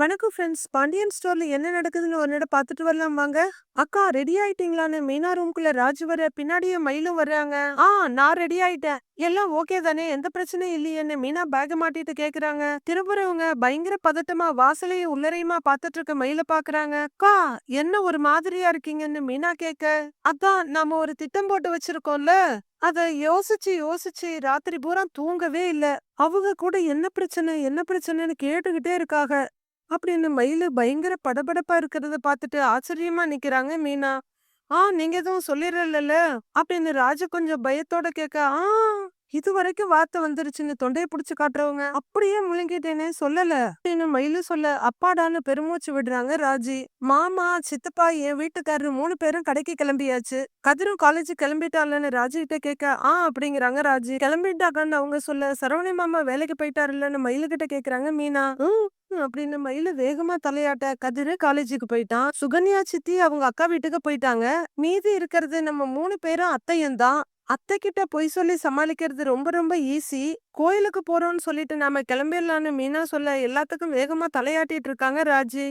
வணக்கம் ஃப்ரெண்ட்ஸ் பாண்டியன் ஸ்டோர்ல என்ன நடக்குதுன்னு ஒரு நேரம் பார்த்துட்டு வரலாம் வாங்க அக்கா ரெடி ஆயிட்டீங்களான்னு மீனா ரூம்குள்ள ராஜு வர பின்னாடியே மயிலும் வர்றாங்க. ஆ நான் ரெடி ஆயிட்டேன். எல்லாம் ஓகே தானே? எந்த பிரச்சனையும் இல்லையேன்னு மீனா பேக மாட்டிட்டு கேக்குறாங்க. திரும்புறவங்க பயங்கர பதட்டமா வாசலையும் உள்ளரையுமா பார்த்துட்டு இருக்க மயில பாக்குறாங்க அக்கா என்ன ஒரு மாதிரியா இருக்கீங்கன்னு மீனா கேட்க அதான் நாம ஒரு திட்டம் போட்டு வச்சிருக்கோம்ல. அத யோசிச்சு யோசிச்சு ராத்திரி பூரா தூங்கவே இல்ல. அவங்க கூட என்ன பிரச்சனை என்ன பிரச்சனைன்னு கேட்டுக்கிட்டே இருக்காங்க. அப்படின்னு மயிலு பயங்கர படபடப்பா இருக்கிறத பார்த்துட்டு ஆச்சரியமா நிக்கிறாங்க மீனா. ஆ நீங்க எதுவும் சொல்லிடல அப்படின்னு ராஜா கொஞ்சம் பயத்தோட கேட்க ஆ இது வரைக்கும் வார்த்தை வந்துருச்சுன்னு தொண்டையை பிடிச்சு காட்டுறவங்க. அப்படியே முழுங்கிட்டேனே சொல்லல. அப்படின்னு மயிலும் சொல்ல அப்பாடான்னு பெருமூச்சு விடுறாங்க ராஜி. மாமா சித்தப்பா என் வீட்டுக்காரரு மூணு பேரும் கடைக்கு கிளம்பியாச்சு. கதிரும் காலேஜ் கிளம்பிட்டாலன்னு ராஜி கிட்ட கேட்க ஆ அப்படிங்கிறாங்க ராஜி. கிளம்பிட்டாங்கன்னு அவங்க சொல்ல சரவணி மாமா வேலைக்கு போயிட்டாருல்லன்னு மயிலு கிட்ட கேக்குறாங்க மீனா. அப்படின்னு மயில வேகமா தலையாட்ட கதிரு காலேஜுக்கு போயிட்டான். சுகன்யா சித்தி அவங்க அக்கா வீட்டுக்கு போயிட்டாங்க. மீதி இருக்கிறது நம்ம மூணு பேரும் அத்தையும் தான் அத்தை கிட்ட பொய் சொல்லி சமாளிக்கிறது ரொம்ப ரொம்ப ஈஸி. கோயிலுக்கு போறோம்னு சொல்லிட்டு நாம கிளம்பிடலான்னு மீனா சொல்ல எல்லாத்துக்கும் வேகமா தலையாட்டிட்டு இருக்காங்க ராஜி.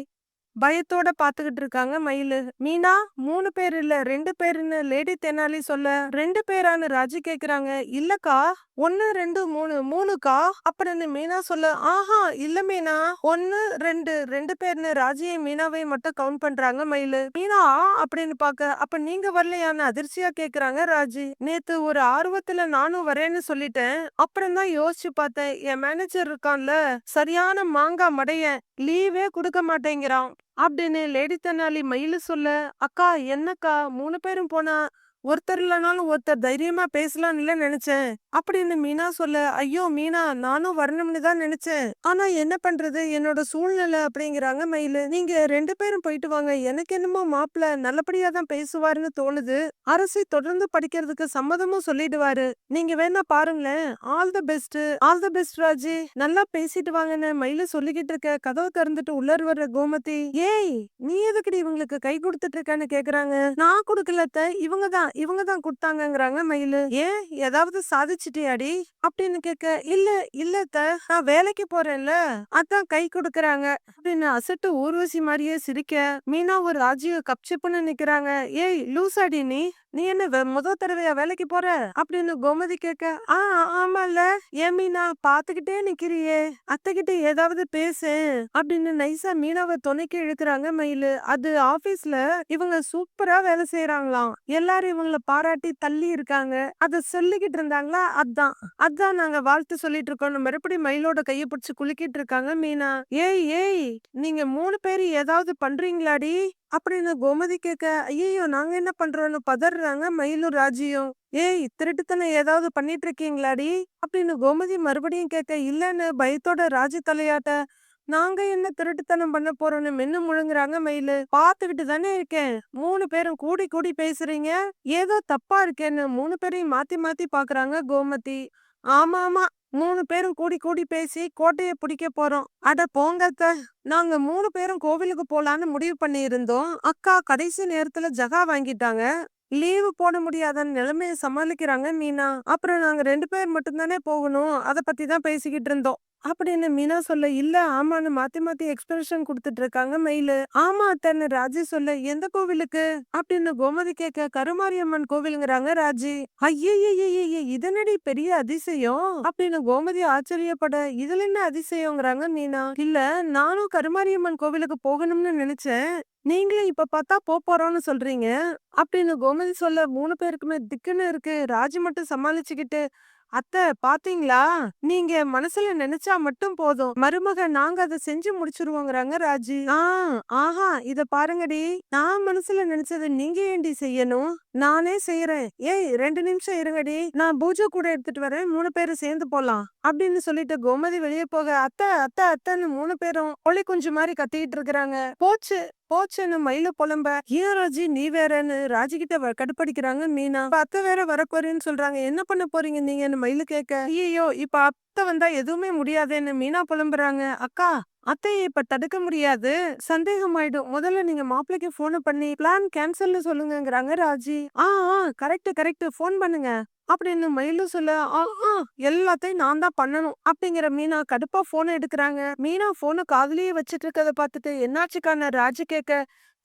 பயத்தோட பாத்துக்கிட்டு இருக்காங்க மயிலு. மீனா மூணு பேர் இல்ல ரெண்டு பேருன்னு லேடி தெனாலி சொல்ல ரெண்டு பேரான்னு ராஜி கேக்குறாங்க. இல்லக்கா ஒன்னு ரெண்டு மூணு மூணுக்கா? அப்படின்னு மீனா சொல்ல ஆஹா இல்ல மீனா. ஒன்னு ரெண்டு ரெண்டு பேர்னு ராஜியை மீனாவை மட்டும் கவுண்ட் பண்றாங்க மயிலு. மீனா அப்படின்னு பாக்க அப்ப நீங்க வரலையான்னு அதிர்ச்சியா கேக்குறாங்க ராஜி. நேத்து ஒரு ஆர்வத்துல நானும் வரேன்னு சொல்லிட்டேன். அப்புறம் தான் யோசிச்சு பார்த்தேன். என் மேனேஜர் இருக்கான்ல சரியான மாங்கா மடைய லீவே கொடுக்க மாட்டேங்கிறான். அப்படின்னு லேடி தெனாலி மயிலு சொல்ல அக்கா என்னக்கா? மூணு பேரும் போனா ஒருத்தர் இல்லைனாலும் ஒருத்தர் தைரியமா பேசலாம்னு நினைச்சேன். அப்படின்னு மீனா சொல்ல ஐயோ மீனா நானும் வரணும்னு தான் நினைச்சேன். ஆனா என்ன பண்றது? என்னோட சூழ்நிலை அப்படிங்கிறாங்க மயிலு. நீங்க ரெண்டு பேரும் போயிட்டு வாங்க. எனக்கு என்னமோ மாப்பிள்ள நல்லபடியா தான் பேசுவாருன்னு தோணுது. அரசை தொடர்ந்து படிக்கிறதுக்கு சம்மதமும் சொல்லிடுவாரு. நீங்க வேணா பாருங்களேன். All the best. All the best Raji. நல்லா பேசிட்டு வாங்கன்னு மயிலு சொல்லிக்கிட்டு இருக்க கதவை திறந்துட்டு உள்ளர் வர்ற கோமதி ஏய் நீ எதுக்குடி இவங்களுக்கு கை கொடுத்துட்டு இருக்கன்னு கேக்குறாங்க? நான் கொடுக்கலத்த. இவங்க தான். இவங்க தான் மயிலு. ஏன்? ஏதாவது சாதிச்சு சாதிச்சிட்டியாடி அப்படின்னு கேட்க இல்ல இல்ல நான் வேலைக்கு போறேன்ல அதான் கை கொடுக்கறாங்க. அப்படின்னு அசட்டு ஊர்வசி மாதிரியே சிரிக்க மீனா ஒரு ராஜிய கப்சிப்புன்னு நிக்கிறாங்க. ஏய் லூசாடி நீ. நீ என்ன முதல் முத தடவையா வேலைக்கு போற? அப்படின்னு கோமதி கேட்க ஆ ஆமால ஏன் மீனா பாத்துக்கிட்டே நிக்கிறியே. அத்தைகிட்ட ஏதாவது பேசு. அப்படின்னு நைசா மீனாவை துணைக்கு இழுக்கிறாங்க மயிலு. அது ஆபீஸ்ல இவங்க சூப்பரா வேலை செய்யறாங்களாம் எல்லாரும் இவங்கள பாராட்டி தள்ளி இருக்காங்க. அத சொல்லிக்கிட்டு இருந்தாங்களா? அதான். அதான் நாங்க வாழ்த்து சொல்லிட்டு இருக்கோம். மறுபடியும் மயிலோட கைய பிடிச்சு குலுக்கிட்டு இருக்காங்க மீனா. ஏய் ஏய் நீங்க மூணு பேரு ஏதாவது பண்றீங்களாடி? அப்படின்னு கோமதி கேட்க ஐயோ நாங்க என்ன பண்றோம்னு பதறாங்க மயிலும் ராஜியும். ஏய் திருட்டுத்தனம் ஏதாவது பண்ணிட்டு இருக்கீங்களாடி அப்படின்னு கோமதி மறுபடியும் கேட்க இல்லன்னு பயத்தோட ராஜி தலையாட்ட நாங்க என்ன திருட்டுத்தனம் பண்ண போறோம்னு மென்னு முழுங்குறாங்க மயிலு. பாத்துக்கிட்டு தானே இருக்கேன். மூணு பேரும் கூடி கூடி பேசுறீங்க. ஏதோ தப்பா இருக்கேன்னு மூணு பேரையும் மாத்தி மாத்தி பாக்குறாங்க கோமதி. ஆமா ஆமா மூணு பேரும் கூடி கூடி பேசி கோட்டையை பிடிக்க போறோம். அட போங்கத்த. நாங்க மூணு பேரும் கோவிலுக்கு போலான்னு முடிவு பண்ணி இருந்தோம் அக்கா கடைசி நேரத்துல ஜகா வாங்கிட்டாங்க. லீவு போட முடியாத நிலைமையை சமாளிக்கிறாங்க மீனா. அப்புறம் நாங்க ரெண்டு பேர் மட்டும்தானே போகணும். அதை பத்தி தான் பேசிக்கிட்டு இருந்தோம். அப்படின்னு மீனா சொல்ல இல்ல ஆமான்னு மாத்தி மாத்தி எக்ஸ்பிரஷன் கொடுத்துட்டு இருக்காங்க மயிலு ஆமா அத்தன்னு ராஜி சொல்ல எந்த கோவிலுக்கு? அப்படின்னு கோமதி கேட்க கருமாரியம்மன் கோவிலுங்கிறாங்க ராஜி. ஐயே இதனடி பெரிய அதிசயம்? அப்படின்னு கோமதி ஆச்சரியப்பட இதுல என்ன அதிசயங்கிறாங்க மீனா? இல்ல நானும் கருமாரியம்மன் கோவிலுக்கு போகணும்னு நினைச்சேன். நீங்களும் இப்ப பார்த்தா போப் போறோம்னு சொல்றீங்க. அப்படின்னு கோமதி சொல்ல மூணு பேருக்குமே திக்குன்னு இருக்கு. ராஜி மட்டும் சமாளிச்சுக்கிட்டு அத்தை பாத்தீங்களா? நீங்க மனசுல நினைச்சா மட்டும் போதும். மருமக நாங்க அதை செஞ்சு முடிச்சிருவோங்கிறாங்க ராஜி. ஆ ஆஹா இத பாருங்கடி. நான் மனசுல நினைச்சதை நீங்க ஏண்டி செய்யணும்? நானே செய்யறேன் ஏய் ரெண்டு நிமிஷம் இருங்கடி. நான் பூஜை கூட எடுத்துட்டு வரேன். மூணு பேரும் சேர்ந்து போலாம். அப்படின்னு சொல்லிட்டு கோமதி வெளியே போக அத்தை அத்தை அத்தைன்னு மூணு பேரும் ஒளி குஞ்சு மாதிரி கத்திக்கிட்டு இருக்கிறாங்க. போச்சு. போச்சுன்னு மயில புலம்ப ஏன் ராஜி நீ வேறன்னு ராஜி கிட்ட வ- கடுப்படிக்கிறாங்க மீனா. இப்ப அத்தை வேற வரப்போறேன்னு சொல்றாங்க. என்ன பண்ண போறீங்க நீங்கன்னு மயிலு கேட்க ஐயோ இப்ப அத்தை வந்தா எதுவுமே முடியாதேன்னு மீனா புலம்புறாங்க. அக்கா அத்தையை இப்ப தடுக்க முடியாது. சந்தேகம் ஆயிடும். முதல்ல நீங்க மாப்பிள்ளைக்கு போன பண்ணி பிளான் கேன்சல்னு சொல்லுங்கங்கறாங்க ராஜி. ஆ ஆ கரெக்ட் கரெக்ட் ஃபோன் பண்ணுங்க. அப்படின்னு மயிலும் சொல்ல எல்லாத்தையும் நான் தான் பண்ணணும். அப்படிங்கிற மீனா கடுப்பா போனை எடுக்கிறாங்க. மீனா போனை காதலியே வச்சிட்டு இருக்கதை பார்த்துட்டு என்னாச்சுக்கான ராஜு கேட்க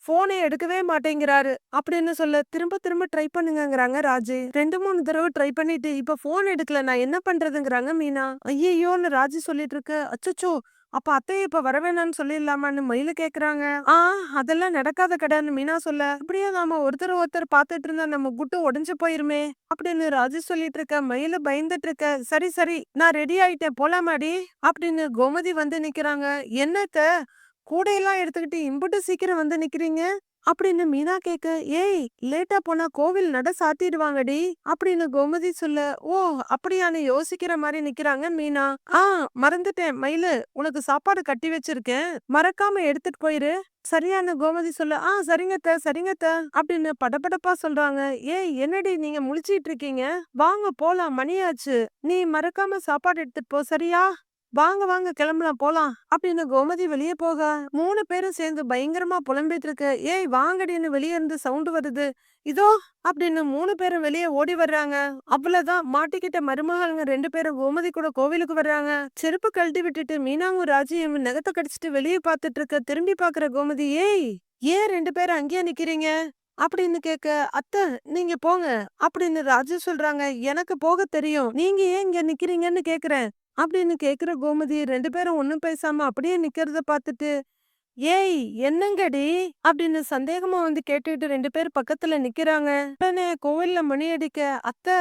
போனை எடுக்கவே மாட்டேங்கிறாரு. அப்படின்னு சொல்ல திரும்ப திரும்ப ட்ரை பண்ணுங்கிறாங்க ராஜு. ரெண்டு மூணு தடவை ட்ரை பண்ணிட்டு இப்ப போன் எடுக்கல நான் என்ன பண்றதுங்கிறாங்க மீனா. ஐயையோன்னு ராஜு சொல்லிட்டு இருக்க அச்சச்சோ அப்ப அத்தையை இப்ப வரவேணான்னு சொல்லிடலாமான்னு மயில கேக்குறாங்க. ஆ அதெல்லாம் நடக்காத கடைன்னு மீனா சொல்ல. இப்படியே நாம ஒருத்தர் ஒருத்தர் பாத்துட்டு இருந்தா நம்ம குட்டு உடஞ்சு போயிருமே அப்படின்னு ராஜு சொல்லிட்டு இருக்க மயில பயந்துட்டு இருக்க சரி சரி நான் ரெடி ஆயிட்டேன் போலாமாடி? அப்படின்னு கோமதி வந்து நிக்கிறாங்க. என்னத்த? கூடையெல்லாம் எடுத்துக்கிட்டு இம்புட்டு சீக்கிரம் வந்து நிக்கிறீங்க? அப்படின்னு மீனா கேக்க ஏய் லேட்டா போனா கோவில் நட சாத்திடுவாங்கடி அப்படின்னு கோமதி சொல்ல ஓ அப்படியான்னு யோசிக்கிற மாதிரி நிக்கிறாங்க மீனா. ஆ மறந்துட்டேன். மயிலு உனக்கு சாப்பாடு கட்டி வச்சிருக்கேன். மறக்காம எடுத்துட்டு போயிரு. சரியான கோமதி சொல்ல ஆ சரிங்கத்த சரிங்கத்த அப்படின்னு படபடப்பா சொல்றாங்க. ஏய் என்னடி நீங்க முழிச்சிட்டு இருக்கீங்க? வாங்க போலாம். மணியாச்சு நீ மறக்காம சாப்பாடு எடுத்துட்டு போ. சரியா? வாங்க வாங்க கிளம்பலாம் போலாம் அப்படின்னு கோமதி வெளியே போக மூணு பேரும் சேர்ந்து பயங்கரமா புலம்பிட்டு இருக்கு ஏய் வாங்கடின்னு வெளியே இருந்து சவுண்டு வருது. இதோ அப்படின்னு மூணு பேரும் வெளியே ஓடி வர்றாங்க. அவ்வளவுதான். மாட்டிக்கிட்ட மருமகளுங்க ரெண்டு பேரும் கோமதி கூட கோவிலுக்கு வர்றாங்க. செருப்பு கழட்டி விட்டுட்டு மீனாங்கும் ராஜியும் நகத்தை கடிச்சிட்டு வெளியே பார்த்துட்டு இருக்க திரும்பி பாக்குற கோமதி ஏய் ஏன் ரெண்டு பேரும் அங்கேயே நிக்கிறீங்க? அப்படின்னு கேட்க அத்தை நீங்க போங்க அப்படின்னு ராஜு சொல்றாங்க. எனக்கு போக தெரியும். நீங்க ஏன் இங்க நிக்கிறீங்கன்னு கேக்குறேன். அப்படின்னு கேக்குற கோமதி ரெண்டு பேரும் ஒண்ணும் பேசாம அப்படியே நிக்கிறத பார்த்துட்டு ஏய் என்னங்கடி? அப்படின்னு சந்தேகமா வந்து கேட்டுட்டு ரெண்டு பேர் பக்கத்துல நிக்கிறாங்க. உடனே கோவில்ல மணி அடிக்க அத்தை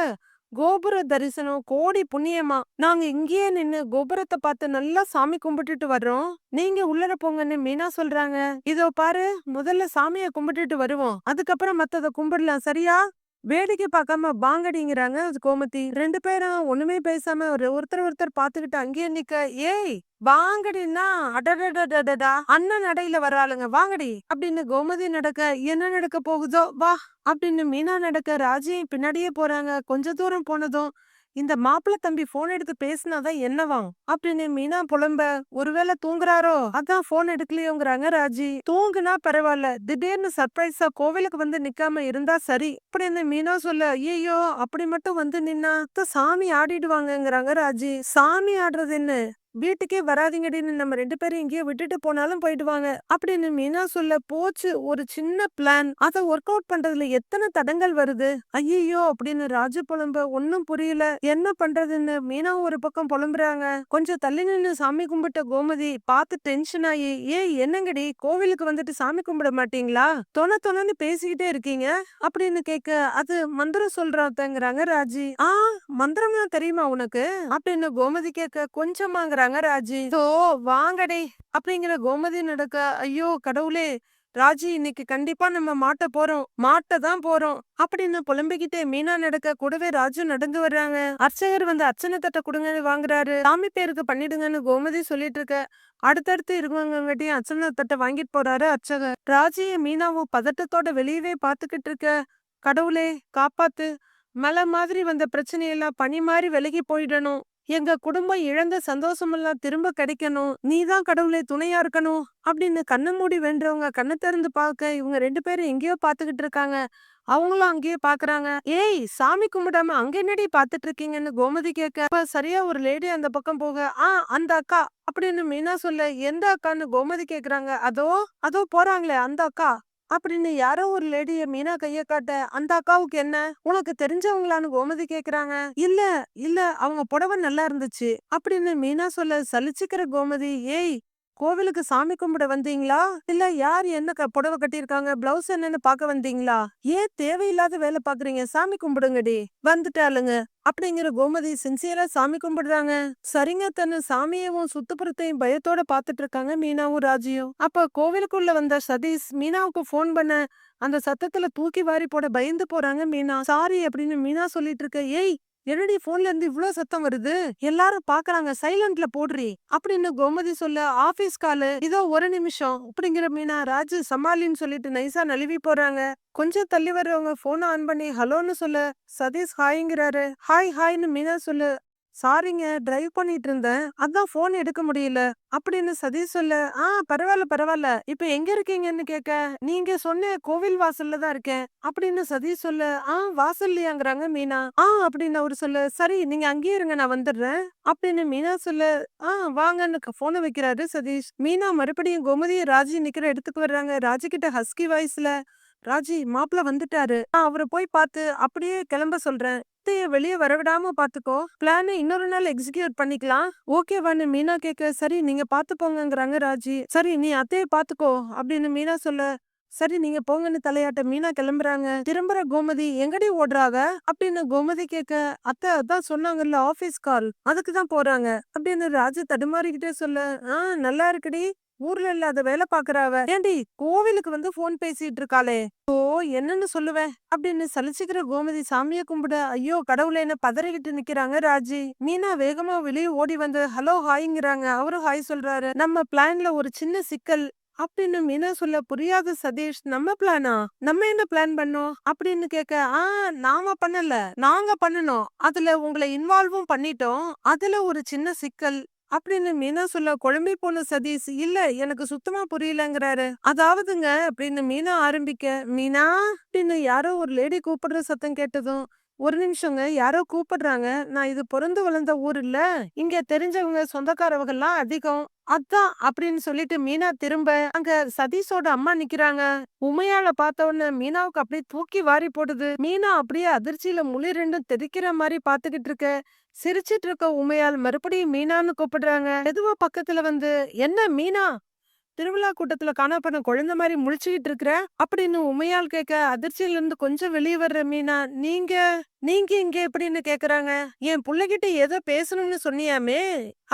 கோபுர தரிசனம் கோடி புண்ணியமா? நாங்க இங்கேயே நின்னு கோபுரத்தை பார்த்து நல்லா சாமி கும்பிட்டுட்டு வர்றோம். நீங்க உள்ளர போங்கன்னு மீனா சொல்றாங்க. இதோ பாரு முதல்ல சாமிய கும்பிட்டுட்டு வருவோம். அதுக்கப்புறம் மத்தத கும்பிடலாம் சரியா? வேடிக்கை பார்க்காம பாங்கடிங்கிறாங்க கோமதி. ரெண்டு பேரும் ஒண்ணுமே பேசாம ஒரு ஒருத்தர் ஒருத்தர் பாத்துக்கிட்டு அங்கேயே நிக்க ஏய் வாங்கடின்னா அடடடடடா அண்ணன் நடையில வராளுங்க வாங்கடி அப்படின்னு கோமதி நடக்க என்ன நடக்க போகுதோ வா அப்படின்னு மீனா நடக்க ராஜியும் பின்னாடியே போறாங்க. கொஞ்ச தூரம் போனதும் இந்த மாப்பிள்ள தம்பி போன் எடுத்து பேசினாதான் என்னவாம் அப்படின்னு மீனா புலம்ப ஒருவேளை தூங்குறாரோ? அதான் போன் எடுக்கலையோங்கிறாங்க ராஜி. தூங்குனா பரவாயில்ல. திடீர்னு சர்ப்ரைஸா கோவிலுக்கு வந்து நிக்காம இருந்தா சரி. அப்படின்னு மீனா சொல்ல ஐயோ அப்படி மட்டும் வந்து நின்னா சாமி ஆடிடுவாங்கங்கிறாங்க ராஜி. சாமி ஆடுறது என்ன? வீட்டுக்கே வராதீங்கடின்னு நம்ம ரெண்டு பேரும் எங்கேயோ விட்டுட்டு போனாலும் போயிடுவாங்க. அப்படின்னு மீனா சொல்ல போச்சு. ஒரு சின்ன பிளான். அதை ஒர்க் அவுட் பண்றதுல எத்தனை தடங்கள் வருது? ஐயோ அப்படின்னு ராஜு புலம்ப ஒன்னும் புரியல. என்ன பண்றதுன்னு? மீனா ஒரு பக்கம் புலம்புறாங்க. கொஞ்சம் தள்ளி நின்று சாமி கும்பிட்ட கோமதி பார்த்து டென்ஷன் ஆகி ஏய் என்னங்கடி? கோவிலுக்கு வந்துட்டு சாமி கும்பிட மாட்டீங்களா? தொண தொணன்னு பேசிக்கிட்டே இருக்கீங்க? அப்படின்னு கேட்க அது மந்திரம் சொல்றாங்கிறாங்க ராஜி. ஆ மந்திரம்லாம் தெரியுமா உனக்கு? அப்படின்னு கோமதி கேட்க கொஞ்சமாங்கிற. ராஜி ஓ வாங்கடே அப்படிங்கிற கோமதி நடக்க ஐயோ கடவுளே ராஜி இன்னைக்கு கண்டிப்பா நம்ம மாட்ட போறோம் மாட்ட தான் போறோம் அப்படின்னு புலம்பிக்கிட்டே மீனா நடக்க கூடவே ராஜு நடந்து வர்றாங்க. அர்ச்சகர் வந்து அர்ச்சனை தட்டை கொடுங்கன்னு வாங்குறாரு. சாமி பேருக்கு பண்ணிடுங்கன்னு கோமதி சொல்லிட்டு இருக்க. அடுத்தடுத்து இருக்கவங்ககிட்டயும் அர்ச்சனை தட்டை வாங்கிட்டு போறாரு அர்ச்சகர். ராஜியும் மீனாவும் பதட்டத்தோட வெளியவே பாத்துக்கிட்டு இருக்க. கடவுளே காப்பாத்து. மலை மாதிரி வந்த பிரச்சனையெல்லாம் பனி மாதிரி விலகி போயிடணும். எங்க குடும்பம் இழந்த சந்தோஷமெல்லாம் திரும்ப கிடைக்கணும் நீதான் கடவுளே துணையா இருக்கணும் அப்படின்னு கண்ணை மூடி வென்றவங்க கண்ணை திறந்து பார்க்க இவங்க ரெண்டு பேரும் எங்கேயோ பாத்துக்கிட்டு இருக்காங்க. அவங்களும் அங்கேயே பாக்குறாங்க ஏய் சாமி கும்பிடாம அங்க என்னடி பாத்துட்டு இருக்கீங்கன்னு கோமதி கேட்க அப்ப சரியா ஒரு லேடி அந்த பக்கம் போக ஆ அந்த அக்கா அப்படின்னு மீனா சொல்ல எந்த அக்கான்னு கோமதி கேக்குறாங்க அதோ அதோ போறாங்களே அந்த அக்கா. அப்படின்னு யாரோ ஒரு லேடிய மீனா கைய காட்ட அந்த அக்காவுக்கு என்ன? உனக்கு தெரிஞ்சவங்களான்னு கோமதி கேக்குறாங்க. இல்ல இல்ல அவங்க புடவை நல்லா இருந்துச்சு. அப்படின்னு மீனா சொல்ல சலிச்சுக்கிற கோமதி ஏய் கோவிலுக்கு சாமி கும்பிட வந்தீங்களா? இல்ல யார் என்ன புடவை கட்டியிருக்காங்க? பிளவுஸ் என்னன்னு பாக்க வந்தீங்களா? ஏன் தேவையில்லாத வேலை பாக்குறீங்க சாமி கும்பிடுங்கடி. வந்துட்டாளுங்க. அப்படிங்கிற கோமதி சின்சியரா சாமி கும்பிடுறாங்க. சரிங்க தன்னு சாமியவும் சுத்துப்புறத்தையும் பயத்தோட பாத்துட்டு இருக்காங்க மீனாவும் ராஜியும். அப்ப கோவிலுக்குள்ள வந்த சதீஷ் மீனாவுக்கு போன் பண்ண அந்த சத்தத்துல தூக்கி வாரி போட பயந்து போறாங்க மீனா. சாரி அப்படின்னு மீனா சொல்லிட்டு இருக்க ஏய் என்னடி போன்ல இருந்து இவ்ளோ சத்தம் வருது? எல்லாரும் பாக்குறாங்க சைலண்ட்ல போடுறி. அப்படின்னு கோமதி சொல்ல ஆபீஸ் காலு இதோ ஒரு நிமிஷம். அப்படிங்கிற மீனா ராஜு சமாளின்னு சொல்லிட்டு நைசா நழுவி போறாங்க. கொஞ்சம் தள்ளி வர்றவங்க போனை ஆன் பண்ணி ஹலோன்னு சொல்ல. சதீஷ் ஹாய்ங்கிறாரு ஹாய் ஹாய்னு மீனா சொல்லு. சாரிங்க டிரைவ் பண்ணிட்டு இருந்தேன் அதான் ஃபோன் எடுக்க முடியல. அப்படின்னு சதீஷ் சொல்ல ஆ பரவாயில்ல பரவாயில்ல இப்ப எங்க இருக்கீங்கன்னு கேட்க நீங்க சொன்ன கோவில் வாசல்ல தான் இருக்கேன். அப்படின்னு சதீஷ் சொல்ல ஆ வாசல்லையாங்கிறாங்க மீனா. ஆ அப்படின்னு அவரு சொல்ல சரி நீங்க அங்கேயே இருங்க நான் வந்துடுறேன். அப்படின்னு மீனா சொல்ல ஆ வாங்கன்னு போனை வைக்கிறாரு சதீஷ். மீனா மறுபடியும் கோமதியும் ராஜி நிக்கிற இடத்துக்கு வர்றாங்க. ராஜி கிட்ட ஹஸ்கி வாய்ஸ்ல ராஜி மாப்பிள்ள வந்துட்டாரு. நான் அவரை போய் பார்த்து அப்படியே கிளம்ப சொல்றேன். அத்தைய வெளியே வரவிடாம பாத்துக்கோ பிளான் இன்னொரு நாள் எக்ஸிக்யூட் பண்ணிக்கலாம். ஓகேவான்னு மீனா கேட்க சரி நீங்க பாத்து போங்கிறாங்க ராஜி. சரி நீ அத்தைய பாத்துக்கோ அப்படின்னு மீனா சொல்ல சரி நீங்க போங்கன்னு தலையாட்ட மீனா கிளம்புறாங்க. திரும்புற கோமதி எங்கடி ஓடுறாங்க அப்படின்னு கோமதி கேட்க அத்தை அதான் சொன்னாங்கல்ல ஆபீஸ் கால் அதுக்கு தான் போறாங்க. அப்படின்னு ராஜு தடுமாறிக்கிட்டே சொல்ல ஆ நல்லா இருக்குடி. ஊர்ல இல்லாத வேலை பாக்குறாவ ஏண்டி கோவிலுக்கு வந்து போன் பேசிட்டு இருக்காளே ஓ என்னன்னு சொல்லுவேன் அப்படின்னு சலிச்சுக்கிற கோமதி சாமிய கும்பிட ஐயோ கடவுளேன்னு பதறிக்கிட்டு நிக்கிறாங்க ராஜி. மீனா வேகமா வெளியே ஓடி வந்து ஹலோ ஹாய்ங்கிறாங்க. அவரும் ஹாய் சொல்றாரு நம்ம பிளான்ல ஒரு சின்ன சிக்கல் அப்படின்னு மீனா சொல்ல புரியாத சதீஷ் நம்ம பிளானா? நம்ம என்ன பிளான் பண்ணோம்? அப்படின்னு கேட்க ஆ நாம பண்ணல நாங்க பண்ணணும் அதுல உங்களை இன்வால்வும் பண்ணிட்டோம். அதுல ஒரு சின்ன சிக்கல் அப்படின்னு மீனா சொல்ல குழம்பி போன சதீஷ் இல்ல எனக்கு சுத்தமா புரியலங்கிறாரு. அதாவதுங்க அப்படின்னு மீனா ஆரம்பிக்க மீனா? அப்படின்னு யாரோ ஒரு லேடி கூப்பிடுற சத்தம் கேட்டதும் ஒரு நிமிஷங்க யாரோ கூப்பிடுறாங்க. நான் இது பிறந்து வளர்ந்த ஊர் இல்ல. இங்க தெரிஞ்சவங்க சொந்தக்காரவங்கெல்லாம் அதிகம். அதான் அப்படின்னு சொல்லிட்டு மீனா திரும்ப அங்க சதீஷோட அம்மா நிக்கிறாங்க. உமையால பார்த்த உடனே மீனாவுக்கு அப்படியே தூக்கி வாரி போடுது. மீனா அப்படியே அதிர்ச்சியில முழி ரெண்டும் தெதிக்கிற மாதிரி பாத்துக்கிட்டு இருக்க. சிரிச்சிட்டு இருக்க உமையால் மறுபடியும் மீனான்னு கூப்பிடுறாங்க. எதுவோ பக்கத்துல வந்து என்ன மீனா? திருவிழா கூட்டத்துல காணப்பண்ண குழந்தை மாதிரி முழிச்சுக்கிட்டு இருக்கிற? அப்படின்னு உமையால் கேட்க அதிர்ச்சியில இருந்து கொஞ்சம் வெளியே வர்ற மீனா நீங்க நீங்க இங்க எப்படின்னு கேக்குறாங்க. என் பிள்ளைகிட்ட ஏதோ பேசணும்னு சொன்னியாமே?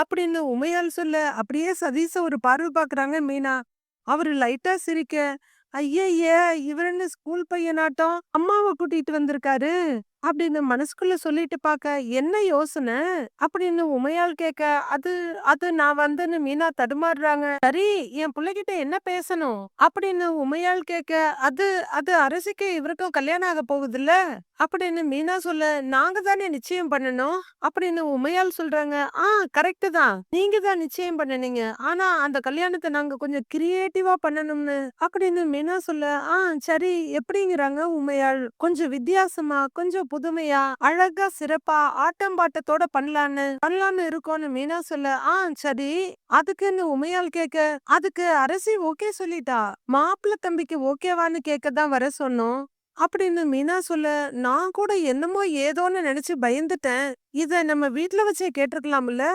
அப்படின்னு உமையால் சொல்ல அப்படியே சதீச ஒரு பார்வை பாக்குறாங்க மீனா. அவரு லைட்டா சிரிக்க ஐயய்ய இவர் என்ன ஸ்கூல் பையனாட்டம்? அம்மாவை கூட்டிட்டு வந்திருக்காரு. அப்படின்னு மனசுக்குள்ள சொல்லிட்டு பாக்க என்ன யோசனை? அப்படின்னு உமையால் கேட்க அது அது நான் வந்துன்னு மீனா தடுமாறுறாங்க. சரி என் பிள்ளைகிட்ட என்ன பேசணும்? அப்படின்னு உமையால் கேட்க அது அது அரசிக்கு இவருக்கும் கல்யாணம் ஆக போகுதுல்ல? அப்படின்னு மீனா சொல்ல நாங்க தானே நிச்சயம் பண்ணணும்? அப்படின்னு உமையால் சொல்றாங்க ஆ கரெக்ட் தான். நீங்க தான் நிச்சயம் பண்ணனீங்க. ஆனா அந்த கல்யாணத்தை நாங்க கொஞ்சம் கிரியேட்டிவா பண்ணணும்னு. அப்படின்னு மீனா சொல்ல ஆ சரி. எப்படிங்கிறாங்க உமையாள் கொஞ்சம் வித்தியாசமா கொஞ்சம் புதுமையா அழகா சிறப்பா ஆட்டம் பாட்டத்தோட பண்ணலான்னு பண்ணலான்னு இருக்கோம்னு மீனா சொல்ல ஆ சரி அதுக்குன்னு உமையால் கேட்க அதுக்கு அரசி ஓகே சொல்லிட்டா மாப்பிள்ள தம்பிக்கு ஓகேவான்னு கேட்க தான் வர சொன்னோம் அப்படின்னு மீனா சொல்ல நான் கூட என்னமோ ஏதோன்னு நினைச்சு பயந்துட்டேன் இத நம்ம வீட்ல வச்சே கேட்டிருக்கலாம்ல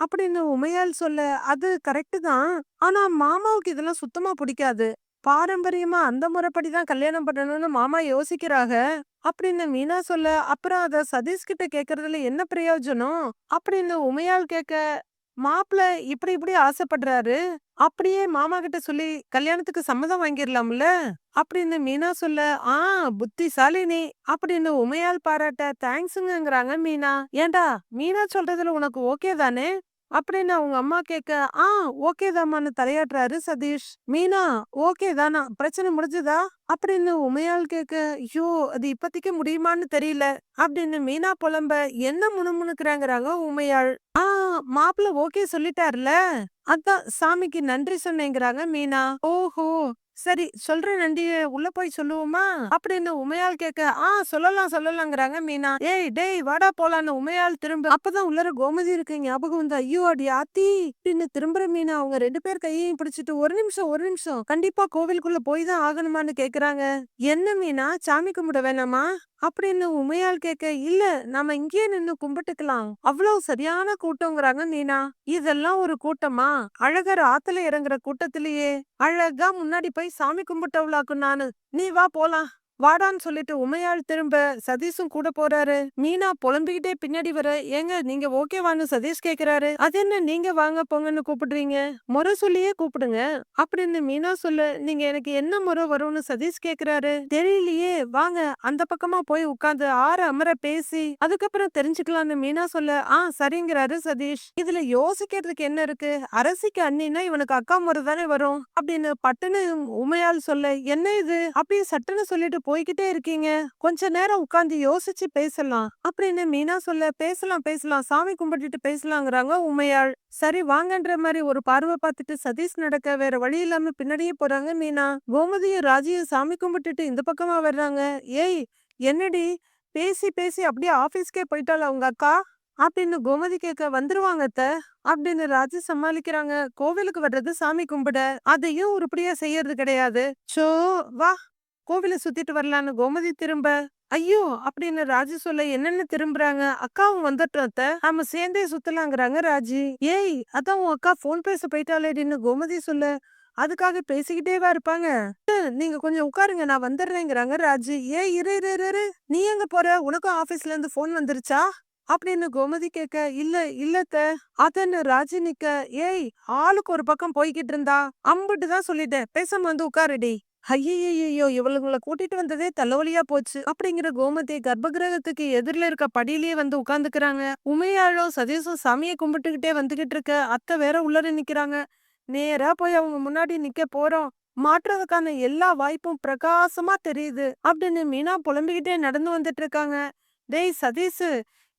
அப்படின்னு உமையால் சொல்ல அது கரெக்ட் தான் ஆனா மாமாவுக்கு இதெல்லாம் சுத்தமா பிடிக்காது பாரம்பரியமா அந்த முறைப்படிதான் கல்யாணம் பண்ணணும்னு மாமா யோசிக்கிறாங்க அப்படின்னு மீனா சொல்ல அப்புறம் அத சதீஷ் கிட்ட கேக்குறதுல என்ன பிரயோஜனம்? அப்படின்னு உமையால் கேட்க மாப்பிள்ள இப்படி இப்படி ஆசைப்படுறாரு. அப்படியே மாமா கிட்ட சொல்லி கல்யாணத்துக்கு சம்மதம் வாங்கிடலாம்ல அப்படின்னு மீனா சொல்ல ஆ புத்திசாலினி அப்படின்னு உமையால் பாராட்ட தேங்க்ஸுங்கிறாங்க மீனா. ஏண்டா மீனா சொல்றதுல உனக்கு ஓகே தானே? அப்படின்னு அவங்க அம்மா கேட்க ஆ ஓகே தாமான்னு தலையாட்டுறாரு சதீஷ். மீனா ஓகே தானா? பிரச்சனை முடிஞ்சதா? அப்படின்னு உமையால் கேட்க ஐயோ அது இப்பத்திக்கு முடியுமான்னு தெரியல. அப்படின்னு மீனா புலம்ப என்ன முணுமுணுக்கிறாங்கிறாங்க உமையாள்? ஆ மாப்பிள்ள ஓகே சொல்லிட்டாருல. அதான் சாமிக்கு நன்றி சொன்னேங்கிறாங்க மீனா. ஓஹோ சரி சொல்ற நன்றிய உள்ள போய் சொல்லுவோமா? அப்படின்னு உமையால் கேட்க ஆ சொல்லலாம் சொல்லலாங்கிறாங்க மீனா. ஏய் டேய் வாடா போலான்னு உமையால் திரும்ப அப்பதான் உள்ளர கோமதி இருக்கு ஞாபகம் வந்து. ஐயோ அடி ஆத்தி. அப்படின்னு திரும்புற மீனா அவங்க ரெண்டு பேர் கையையும் பிடிச்சிட்டு ஒரு நிமிஷம் ஒரு நிமிஷம் கண்டிப்பா கோவிலுக்குள்ள போய் தான் ஆகணுமான்னு கேக்குறாங்க. என்ன மீனா சாமி கும்பிட வேணாமா? அப்படின்னு உமையால் கேட்க இல்ல நாம இங்கேயே நின்னு கும்பிட்டுக்கலாம். அவ்வளவு சரியான கூட்டங்கிறாங்க நீனா இதெல்லாம் ஒரு கூட்டமா? அழகர் ஆத்துல இறங்குற கூட்டத்திலேயே. அழகா முன்னாடி போய் சாமி கும்பிட்டவளாக்கும் நானு. நீ வா போலாம். வாடான்னு சொல்லிட்டு உமையாள் திரும்ப சதீஷும் கூட போறாரு. மீனா புலம்பிக்கிட்டே பின்னாடி வர ஏங்க நீங்க ஓகேவான்னு சதீஷ் கேக்குறாரு. அது என்ன நீங்க வாங்க போங்கன்னு கூப்பிடுறீங்க? முறை சொல்லியே கூப்பிடுங்க. அப்படின்னு மீனா சொல்ல நீங்க எனக்கு என்ன முறை வரும்னு சதீஷ் கேக்குறாரு? தெரியலையே. வாங்க அந்த பக்கமா போய் உட்காந்து ஆற அமர பேசி அதுக்கப்புறம் தெரிஞ்சுக்கலாம்னு மீனா சொல்ல ஆ சரிங்கிறாரு சதீஷ். இதுல யோசிக்கிறதுக்கு என்ன இருக்கு? அரசிக்கு அண்ணினா இவனுக்கு அக்கா முறை தானே வரும்? அப்படின்னு பட்டுன்னு உமையால் சொல்ல என்ன இது? அப்படியே சட்டுன்னு சொல்லிட்டு போய்கிட்டே இருக்கீங்க. கொஞ்ச நேரம் உட்காந்து யோசிச்சு பேசலாம். அப்படின்னு மீனா சொல்ல பேசலாம் பேசலாம். சாமி கும்பிட்டுட்டு பேசலாங்கிறாங்க உமையாள். சரி வாங்கன்ற மாதிரி ஒரு பார்வை பார்த்துட்டு சதீஷ் நடக்க வேற வழி இல்லாம பின்னாடியே போறாங்க மீனா. கோமதியும் ராஜியும் சாமி கும்பிட்டுட்டு இந்த பக்கமா வர்றாங்க. ஏய் என்னடி? பேசி பேசி அப்படியே ஆபீஸ்க்கே போயிட்டாள் அவங்க அக்கா? அப்படின்னு கோமதி கேட்க வந்துருவாங்க அத்த. அப்படின்னு ராஜு சமாளிக்கிறாங்க. கோவிலுக்கு வர்றது சாமி கும்பிட. அதையும் உருப்படியா செய்யறது கிடையாது. சோ வா. கோவில சுத்திட்டு வரலான்னு கோமதி திரும்ப ஐயோ! அப்படின்னு ராஜி சொல்ல என்னென்ன திரும்புறாங்க? அக்காவும் வந்துட்டோம் அத்த. நாம சேர்ந்தே சுத்தலாங்கிறாங்க ராஜி. ஏய் அதான் உன் அக்கா போன் பேச போயிட்டாளேடின்னு கோமதி சொல்ல அதுக்காக பேசிக்கிட்டேவா இருப்பாங்க? நீங்க கொஞ்சம் உட்காருங்க நான் வந்துடுறேங்கிறாங்க ராஜு. ஏய் இரு இரு இரு, இரு. நீ எங்க போற? உனக்கும் ஆபீஸ்ல இருந்து போன் வந்துருச்சா? அப்படின்னு கோமதி கேட்க இல்ல இல்லத்த அதன்னு ராஜி நிக்க ஏய் ஆளுக்கு ஒரு பக்கம் போய்கிட்டு இருந்தா அம்புட்டு தான் சொல்லிட்டேன். பேசாம வந்து உட்காருடி. ஐயையோ இவளுங்களை கூட்டிட்டு வந்ததே தலைவலியா போச்சு. அப்படிங்கிற கோமதி கர்ப்பகிரகத்துக்கு எதிரில இருக்க படியிலேயே வந்து உட்காந்துக்கிறாங்க. உமையாளோ சதீஷும் சாமியை கும்பிட்டுக்கிட்டே வந்துகிட்டு இருக்க அத்தை வேற உள்ளர நிக்கிறாங்க. நேரா போய் அவங்க முன்னாடி நிக்க போறோம். மாற்றுறதுக்கான எல்லா வாய்ப்பும் பிரகாசமா தெரியுது அப்படின்னு மீனா புலம்பிக்கிட்டே நடந்து வந்துட்டு இருக்காங்க. டேய் சதீஷு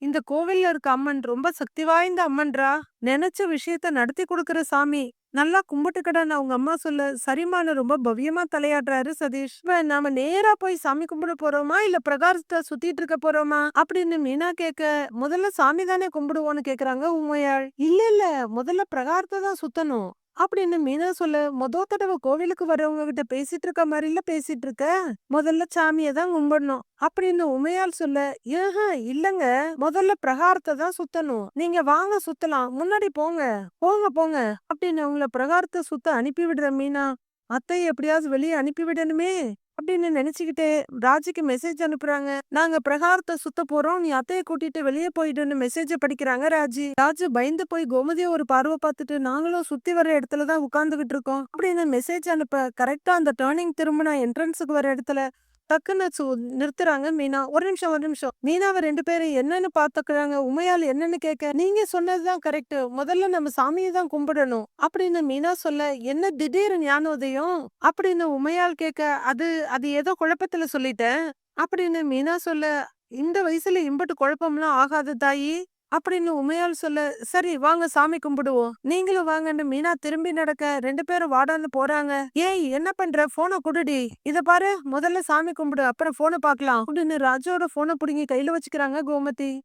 இந்த கோவில்ல இருக்க அம்மன் ரொம்ப சக்தி வாய்ந்த அம்மன்றா? நினைச்ச விஷயத்த நடத்தி கொடுக்கற சாமி. நல்லா கும்பிட்டுக்கடான்னு அவங்க அம்மா சொல்ல. சரிமான ரொம்ப பவ்யமா தலையாடுறாரு சதீஷ். இப்ப நாம நேரா போய் சாமி கும்பிட போறோமா? இல்ல பிரகாரத்தை சுத்திட்டு இருக்க போறோமா? அப்படின்னு மீனா கேட்க முதல்ல சாமி தானே கும்பிடுவோம்னு கேக்குறாங்க உமையாள் இல்ல இல்ல முதல்ல பிரகாரத்தை தான் சுத்தணும். அப்படின்னு மீனா சொல்ல மொத தடவை கோவிலுக்கு வரவங்க கிட்ட பேசிட்டு இருக்க மாதிரில பேசிட்டு இருக்க முதல்ல சாமியை தான் கும்பிடணும். அப்படின்னு உமையால் சொல்ல ஏஹ இல்லங்க. முதல்ல பிரகாரத்தை தான் சுத்தணும். நீங்க வாங்க சுத்தலாம். முன்னாடி போங்க. போங்க போங்க. அப்படின்னு அவங்கள பிரகாரத்தை சுத்த அனுப்பி விடுற மீனா அத்தை எப்படியாவது வெளியே அனுப்பி விடணுமே அப்படின்னு நினைச்சுக்கிட்டே ராஜுக்கு மெசேஜ் அனுப்புறாங்க. நாங்க பிரகாரத்தை சுத்த போறோம். நீ அத்தைய கூட்டிட்டு வெளியே போயிடுன்னு மெசேஜ படிக்கிறாங்க ராஜி. ராஜு பயந்து போய் கோமதிய ஒரு பார்வை பார்த்துட்டு நாங்களும் சுத்தி வர இடத்துலதான் உட்கார்ந்துகிட்டு இருக்கோம். அப்படின்னு மெசேஜ் அனுப்ப கரெக்டா அந்த டேர்னிங் திரும்பினா என்ட்ரன்ஸுக்கு வர இடத்துல டக்குன்னு நிறுத்துறாங்க மீனா. ஒரு நிமிஷம் ஒரு நிமிஷம். மீனாவை ரெண்டு பேரும் என்னன்னு பாத்துக்கிறாங்க. உமையால் என்னன்னு கேட்க நீங்க சொன்னதுதான் கரெக்ட் முதல்ல நம்ம சாமியை தான் கும்பிடணும். அப்படின்னு மீனா சொல்ல என்ன திடீர் ஞானோதயம்? அப்படின்னு உமையால் கேட்க அது அது ஏதோ குழப்பத்துல சொல்லிட்டேன். அப்படின்னு மீனா சொல்ல இந்த வயசுல இம்பட்டு குழப்பம்லாம் ஆகாது தாயி. அப்படின்னு உமையால் சொல்ல சரி வாங்க சாமி கும்பிடுவோம். நீங்களும் வாங்கன்னு மீனா திரும்பி நடக்க ரெண்டு பேரும் வாடான்னு போறாங்க. ஏய் என்ன பண்ற? போனை குடுடி. இத பாரு முதல்ல சாமி கும்பிடு அப்புறம் போனை பார்க்கலாம் அப்படின்னு ராஜோட போனை புடுங்கி கையில வச்சுக்கிறாங்க கோமதி.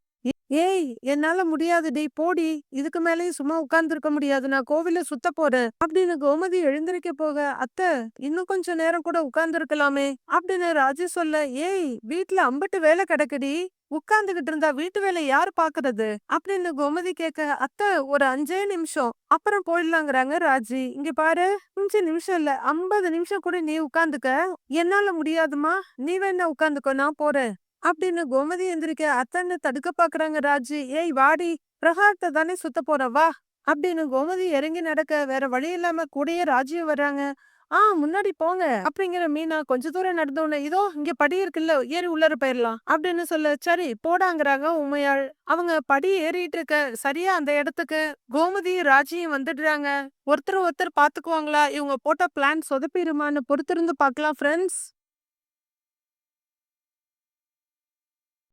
ஏய் என்னால முடியாது போடி. இதுக்கு மேலயும் சும்மா உட்கார்ந்து இருக்க முடியாது. நான் கோவில சுத்த போறேன். அப்படின்னு கோமதி எழுந்திருக்க போக அத்தை இன்னும் கொஞ்ச நேரம் கூட உட்கார்ந்து இருக்கலாமே அப்படின்னு ராஜு சொல்ல ஏய் வீட்ல அம்பட்டு வேலை கிடக்குடி. உட்கார்ந்துகிட்டு இருந்தா வீட்டு வேலை யாரு பாக்குறது? அப்படின்னு கோமதி கேட்க அத்தை ஒரு அஞ்சே நிமிஷம். அப்புறம் போயிடலாங்கிறாங்க ராஜி. இங்க பாரு அஞ்சு நிமிஷம் இல்ல ஐம்பது நிமிஷம் கூட நீ உட்காந்துக்க என்னால முடியாதுமா நீ வேணா உட்காந்துக்கோ நான் போறேன். அப்படின்னு கோமதி எந்திரிக்க அத்தன்னு தடுக்க பாக்குறாங்க ராஜி. ஏய் வாடி பிரகாரத்தை தானே சுத்த போற வா. அப்படின்னு கோமதி இறங்கி நடக்க வேற வழி இல்லாம கூடயே ராஜியும் வர்றாங்க. ஆ முன்னாடி போங்க. அப்படிங்கிற மீனா கொஞ்ச தூரம் நடந்தோடனே இதோ இங்க படி இருக்குல்ல ஏறி உள்ளர போயிடலாம் அப்படின்னு சொல்ல சரி போடாங்கிறாங்க உமையாள். அவங்க படி ஏறிட்டு இருக்க சரியா அந்த இடத்துக்கு கோமதி ராஜியும் வந்துடுறாங்க. ஒருத்தர் ஒருத்தர் பாத்துக்குவாங்களா இவங்க போட்ட பிளான் சொதப்பிடுமான்னு பொறுத்திருந்து பார்க்கலாம் ஃப்ரெண்ட்ஸ்.